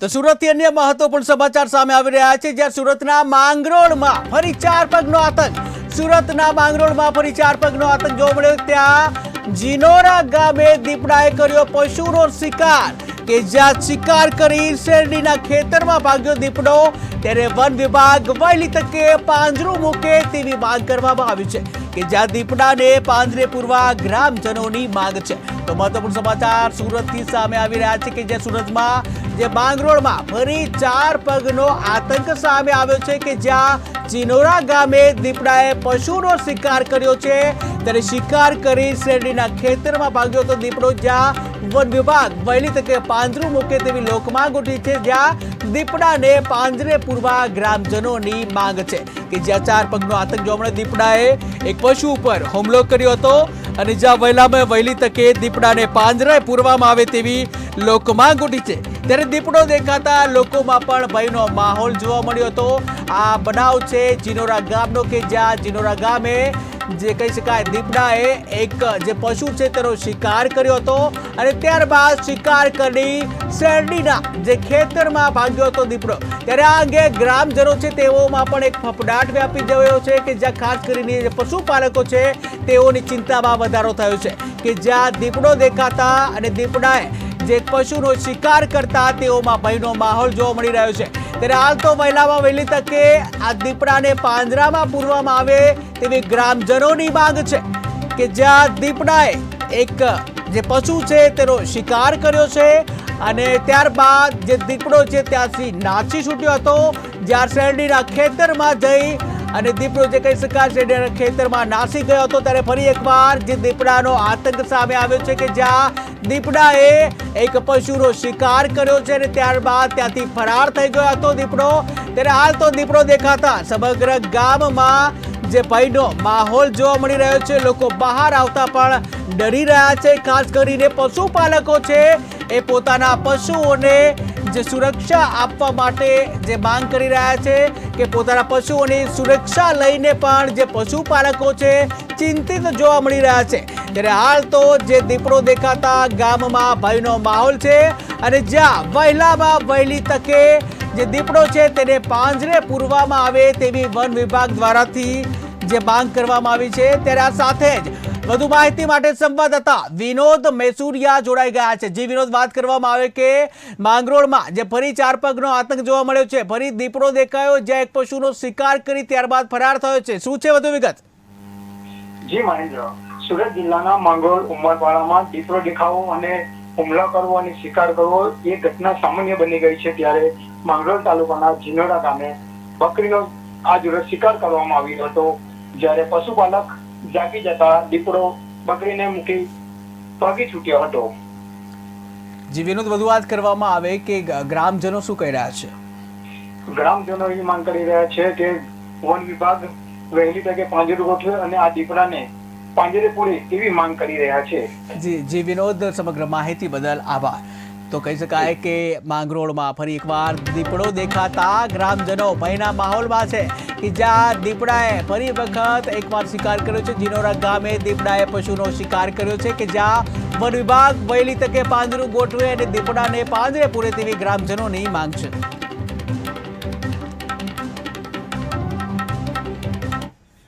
તો સુરતથી અન્ય મહત્વપૂર્ણ સમાચાર સામે આવી રહ્યા છે, જ્યાં સુરતના માંગરોળમાં ફરી ચાર પગનો આતંક. સુરતના માંગરોળમાં ફરી ચાર પગનો આતંક જોવા મળ્યો. ત્યાં જીનોરા ગામે દીપડાએ કર્યો પશુનો શિકાર. કે જ્યાં શિકાર કરી શેરડીના ખેતરમાં ભાગ્યો દીપડો. ત્યારે વન વિભાગ વહેલી તકે પાંજરું મૂકે તેવી માંગ કરવામાં આવી છે કે જ્યાં દીપડાને પાંજરે પૂરવા ગ્રામજનોની માંગ છે. તો મહત્વપૂર્ણ સમાચાર સુરતથી સામે આવી રહ્યા છે કે જ્યાં સુરતમાં જે માંગરોળમાં ફરી ચાર પગનો આતંક સામે આવ્યો છે કે જ્યાં ચિનોરા ગામે દીપડાએ પશુનો શિકાર કર્યો છે. ત્યારે શિકાર કરી શેરડીના ખેતરમાં ભાગ્યો હતો દીપડો, જ્યાં વન વિભાગ, વહેલી તકે પાંજરું મૂકે તેવી લોકમાંગ ઉઠી છે, જ્યાં દીપડાને પાંજરે પૂરવા ગ્રામજનોની માંગ છે કે જ્યાં ચાર પગનો આતંક જોમણે દીપડાએ એક પશુ ઉપર હુમલો કર્યો હતો. અને જ્યાં વહેલામાં વહેલી તકે દીપડાને પાંજરાએ પૂરવામાં આવે તેવી લોકમાંગ ઉઠી છે. ત્યારે દીપડો દેખાતા લોકોમાં પણ ભયનો માહોલ જોવા મળ્યો હતો. આ બનાવ છે જીનોરા ગામનો કે જ્યાં જીનોરા ગામે જે કહી શકાય દીપડાએ એક જે પશુ છે તેનો શિકાર કર્યો હતો અને ત્યારબાદ શિકાર કરી શેરડીના જે ખેતરમાં ભાગ્યો હતો દીપડો. ત્યારે આ અંગે ગ્રામજનો છે તેઓમાં પણ એક ફફડાટ વ્યાપી ગયો છે કે જ્યાં ખાસ કરીને પશુપાલકો છે તેઓની ચિંતામાં વધારો થયો છે કે જ્યાં દીપડો દેખાતા અને દીપડાએ જે પશુનો શિકાર કરતા તેઓમાં ભયનો માહોલ જોવા મળી રહ્યો છે. ત્યારે હાલ તો વહેલામાં વહેલી તકે આ દીપડાને પાંજરામાં પૂરવામાં આવે તેવી ગ્રામજનોની માંગ છે કે જ્યાં દીપડાએ એક જે પશુ છે તેનો શિકાર કર્યો છે અને ત્યારબાદ જે દીપડો છે ત્યાંથી નાસી છૂટ્યો હતો, જ્યાં શેરડીના ખેતરમાં જઈ અને દીપડો જે કહી શકાય શેરડીના ખેતરમાં નાસી ગયો હતો, ત્યારે ફરી એકવાર જે દીપડાનો આતંક સામે આવ્યો છે કે જ્યાં દીપડાએ એક પશુનો શિકાર કર્યો છે અને ત્યારબાદ ત્યાંથી ફરાર થઈ ગયો હતો દીપડો. ત્યારે હાલ તો દીપડો દેખાતા સમગ્ર ગામમાં જે ભયનો માહોલ જોવા મળી રહ્યો છે. લોકો બહાર આવતા પણ ડરી રહ્યા છે. ખાસ કરીને પશુપાલકો છે એ પોતાના પશુઓને જે સુરક્ષા આપવા માટે જે માંગ કરી રહ્યા છે કે પોતાના પશુઓની સુરક્ષા લઈને પણ જે પશુપાલકો છે ચિંતિત જોવા મળી રહ્યા છે. ત્યારે હાલ તો જે દીપડો દેખાતા ગામમાં ભયનો માહોલ છે અને જ્યાં વહેલામાં વહેલી તકે જે દીપડો છે તેને પાંજરે પૂરવામાં આવે તેવી વન વિભાગ દ્વારાથી જે માંગ કરવામાં આવી છે. ત્યારે આ સાથે જ વધુ માહિતી માટે સંવાદદાતા વિનોદ મેસુરિયા જોડાઈ ગયા છે. જે વિનોદ, વાત કરવામાં આવે કે માંગરોળમાં જે ફરી ચાર પગનો આતંક જોવા મળ્યો છે, ફરી દીપડો દેખાયો જ્યાં એક પશુનો શિકાર કરી ત્યારબાદ ફરાર થયો છે. શું છે વધુ વિગત? જી મહેન્દ્ર સુરત જિલ્લાના માંગરોળ ઉમરપાડામાં દીપડો દેખાવો અને હુમલો કરવો અને શિકાર કરવો એ ઘટના સામાન્ય બની ગઈ છે ત્યારે માંગરોળ તાલુકાના જીનોડા ગામે બકરીનો આજ રોજ શિકાર કરવામાં આવ્યો હતો. જ્યારે પશુપાલક જાગી જતા દીપડો બકરીને મૂકી ભાગી છૂટ્યો હતો. જી વિનોદ વધુ વાત કરવામાં આવે કે ગ્રામજનો શું કહી રહ્યા છે? ગ્રામજનો એ માંગ કરી રહ્યા છે કે વન વિભાગ વહેલી તકે પાંજરું ગોઠવે અને આ દીપડાને પાંજરે પૂરે એવી માંગ કરી રહ્યા છે. જી જી વિનોદ સમગ્ર માહિતી બદલ આભાર. તો કહી શકાય કે માંગરોળમાં ફરી એકવાર દીપડો દેખાતા ગ્રામજનો ભયના માહોલમાં છે કે જ્યાં દીપડાએ ફરી વખત એકવાર શિકાર કર્યો છે. જીનોરા ગામે દીપડાએ પશુનો શિકાર કર્યો છે કે જ્યાં વન વિભાગ વહેલી તકે પાંજરું ગોઠવે અને દીપડાને પાંજરે પૂરે તેવી ગ્રામજનોની માંગ છે.